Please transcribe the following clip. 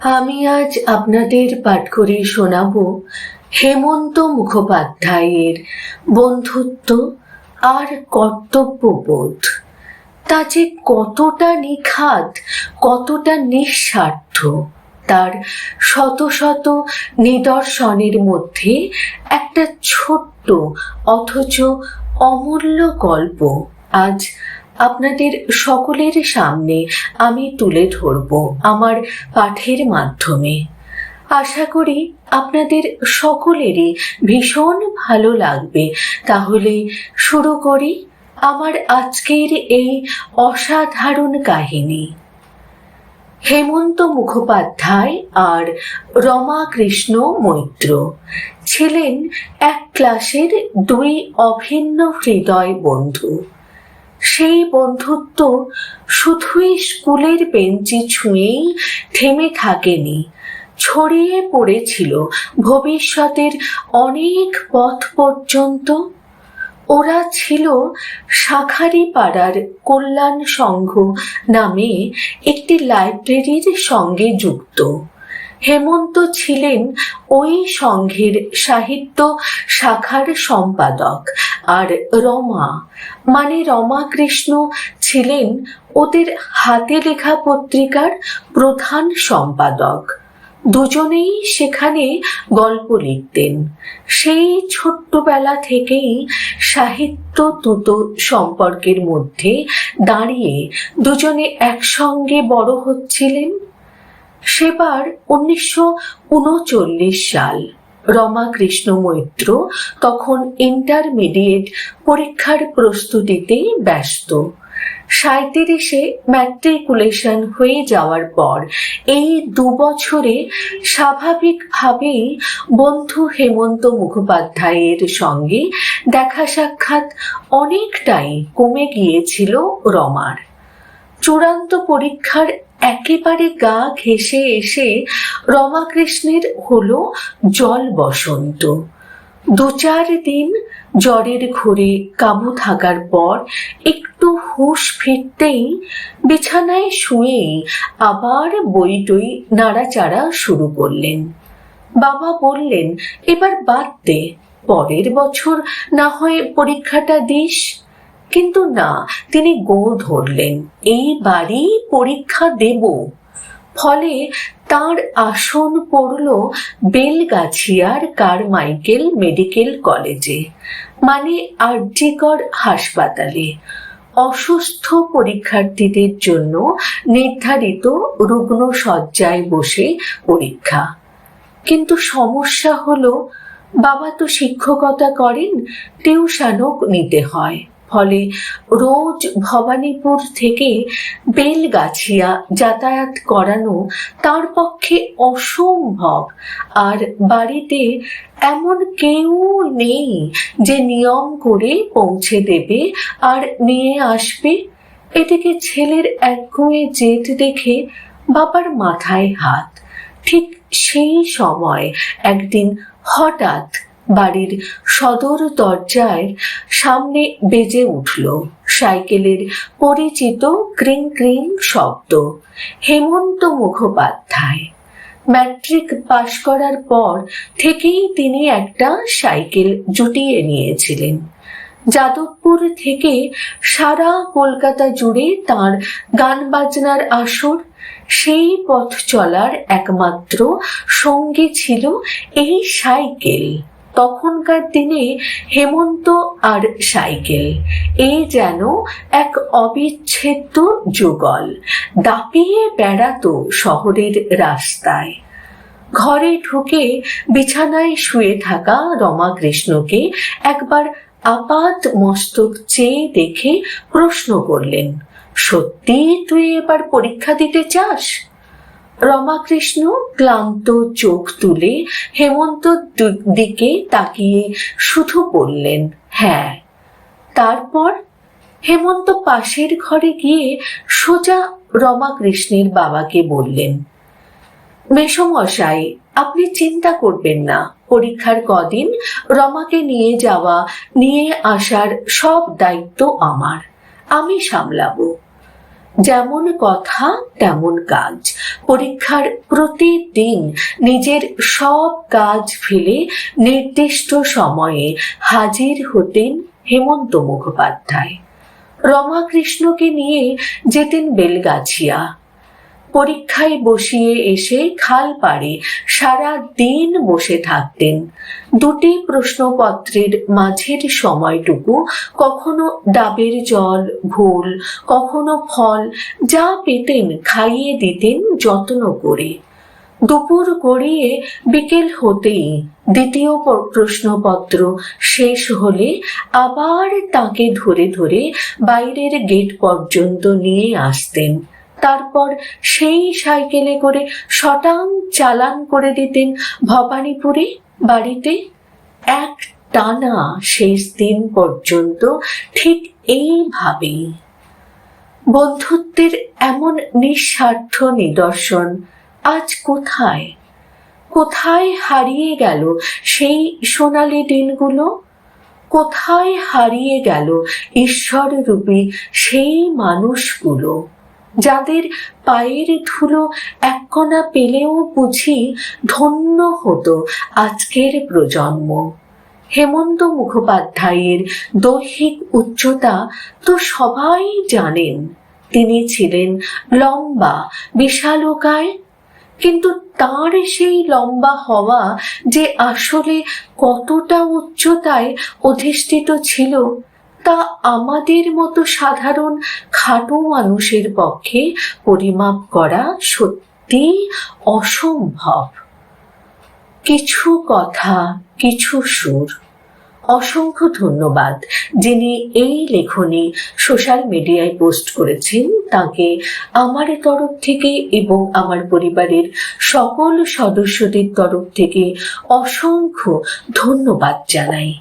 আমি আজ আপনাদের পাঠ করে শোনাব হেমন্ত মুখোপাধ্যায়ের বন্ধুত্ব আর কর্তব্যবোধ। তা যে কতটা নিখাদ কতটা নিঃস্বার্থ, তার শত শত নিদর্শনের মধ্যে একটা ছোট্ট অথচ অমূল্য গল্প আজ আপনাদের সকলের সামনে আমি তুলে ধরব আমার পাঠের মাধ্যমে। আশা করি আপনাদের সকলেরই ভীষণ ভালো লাগবে। তাহলে শুরু করি আমার আজকের এই অসাধারণ কাহিনী। হেমন্ত মুখোপাধ্যায় আর রমা কৃষ্ণ মৈত্র ছিলেন এক ক্লাসের দুই অভিন্ন হৃদয় বন্ধু। সেই বন্ধুত্ব শুধুই স্কুলের বেঞ্চি ছুঁয়েই থেমে থাকেনি। ছড়িয়ে পড়েছিল ভবিষ্যতের অনেক পথ পর্যন্ত। ওরা ছিল শাখারি পাড়ার কল্যাণ সংঘ নামে একটি লাইব্রেরির সঙ্গে যুক্ত। হেমন্ত ছিলেন ওই সংঘের সাহিত্য শাখার সম্পাদক আর রমা মানে রমা কৃষ্ণ ছিলেন ওদের হাতে লেখা পত্রিকার প্রধান সম্পাদক। দুজনেই সেখানে গল্প লিখতেন। সেই ছোট্টবেলা থেকেই সাহিত্য তুতো সম্পর্কের মধ্যে দাঁড়িয়ে দুজনে একসঙ্গে বড় হচ্ছিলেন। সেবার উনিশশো উনচল্লিশ সাল রমা কৃষ্ণ মৈত্র তখন ইন্টারমিডিয়েট পরীক্ষার প্রস্তুতিতে ব্যস্ত। সাঁত্রিশে ম্যাট্রিকুলেশন হয়ে যাওয়ার পর এই দু বছরে স্বাভাবিকভাবেই বন্ধু হেমন্ত মুখোপাধ্যায়ের সঙ্গে দেখা সাক্ষাৎ অনেকটাই কমে গিয়েছিল রমার। চূড়ান্ত পরীক্ষার একেবারে গা ঘেসে এসে রমাকৃষ্ণের হলো জল বসন্ত। দু চার দিন জ্বরের ঘোরে কাবু থাকার পর একটু হুঁশ ফিরতেই বিছানায় শুয়েই আবার বই টই নাড়াচাড়া শুরু করলেন। বাবা বললেন, এবার বাদ দে, পরের বছর না হয় পরীক্ষাটা দিস। কিন্তু না, তিনি গো ধরলেন এইবারই পরীক্ষা দেব। ফলে তার আসন পড়ল বেলগাছিয়ার কারমাইকেল মেডিকেল কলেজে মানে আরজিকর হাসপাতালে। অসুস্থ পরীক্ষার্থীদের জন্য নির্ধারিত রুগ্ন সজ্জায় বসে পরীক্ষা। কিন্তু সমস্যা হলো, বাবা তো শিক্ষকতা করেন, টিউশনও নিতে হয়। ফলে রোজ ভবানীপুর থেকে বেলগাছিয়া যাতায়াত করানো তার পক্ষে অসম্ভব। আর বাড়িতে এমন কেউ নেই যে নিয়ম করে পৌঁছে দেবে আর নিয়ে আসবে। এদিকে ছেলের একগুঁয়ে জেদ দেখে বাবার মাথায় হাত। ঠিক সেই সময় একদিন হঠাৎ বাড়ির সদর দরজায় সামনে বেজে উঠল। সাইকেলের পরিচিত ক্রিং ক্রিং শব্দ। হেমন্ত মুখোপাধ্যায়। ম্যাট্রিক পাশ করার পর থেকেই তিনি একটা সাইকেল জুটিয়ে নিয়েছিলেন। যাদবপুর থেকে সারা কলকাতা জুড়ে তার গান বাজনার আসর, সেই পথ চলার একমাত্র সঙ্গী ছিল এই সাইকেল। তখনকার দিনে হেমন্ত আর সাইকেল। এ যেন এক অবিচ্ছেদ্য যুগল। দাপিয়ে বেড়াতো শহরের রাস্তায়। ঘরে ঢুকে বিছানায় শুয়ে থাকা রমা কৃষ্ণকে একবার আপাত মস্তক চেয়ে দেখে প্রশ্ন করলেন সত্যি তুই এবার পরীক্ষা দিতে চাস? রমাকৃষ্ণ ক্লান্ত চোখ তুলে হেমন্ত দিকে তাকিয়ে শুধু বললেন হ্যাঁ। তারপর হেমন্ত পাশের ঘরে গিয়ে সোজা রমাকৃষ্ণের বাবাকে বললেন, মেসমশাই, আপনি চিন্তা করবেন না। পরীক্ষার কদিন রমাকে নিয়ে যাওয়া, নিয়ে আসার সব দায়িত্ব আমার। আমি সামলাবো। যেমন কথা, তেমন কাজ। পরীক্ষার প্রতিদিন নিজের সব কাজ ফেলে নির্দিষ্ট সময়ে হাজির হতেন হেমন্ত মুখোপাধ্যায়। রমাকৃষ্ণকে নিয়ে যেতেন বেলগাছিয়া। পরীক্ষায় বসিয়ে এসে খাল পাড়ে সারা দিন বসে থাকতেন। দুটি প্রশ্নপত্রের মাঝের সময়টুকু, কখনো ডাবের জল, ঘোল, কখনো ফল, যা পেতেন খাইয়ে দিতেন যত্ন করে। দুপুর গড়িয়ে বিকেল হতেই দ্বিতীয় প্রশ্নপত্র শেষ হলে আবার তাকে ধরে ধরে বাইরের গেট পর্যন্ত নিয়ে আসতেন। তারপর সেই সাইকেলে করে শটাং চালান করে দিতেন ভবানীপুরে বাড়িতে। এক টানা শেষ দিন পর্যন্ত ঠিক এইভাবেই। বন্ধুত্বের এমন নিঃস্বার্থ নিদর্শন আজ কোথায়? কোথায় হারিয়ে গেল সেই সোনালি দিনগুলো? কোথায় হারিয়ে গেল ঈশ্বর রূপী সেই মানুষগুলো? যাদের পায়ের ধুলো এক কণা পেলেও বুঝি ধন্য হতো আজকের প্রজন্ম। হেমন্ত মুখোপাধ্যায়ের দৈহিক উচ্চতা তো সবাই জানেন। তিনি ছিলেন লম্বা বিশালকায় কিন্তু তার সেই লম্বা হওয়া যে আসলে কতটা উচ্চতায় অধিষ্ঠিত ছিল তা আমাদের মতো সাধারণ খাটো মানুষের পক্ষে পরিমাপ করা সত্যি অসম্ভব। কিছু কথা, কিছু সুর। অসংখ্য ধন্যবাদ যিনি এই লেখনী সোশ্যাল মিডিয়ায় পোস্ট করেছেন। তাকে আমার তরফ থেকে এবং আমার পরিবারের সকল সদস্যদের তরফ থেকে অসংখ্য ধন্যবাদ জানাই।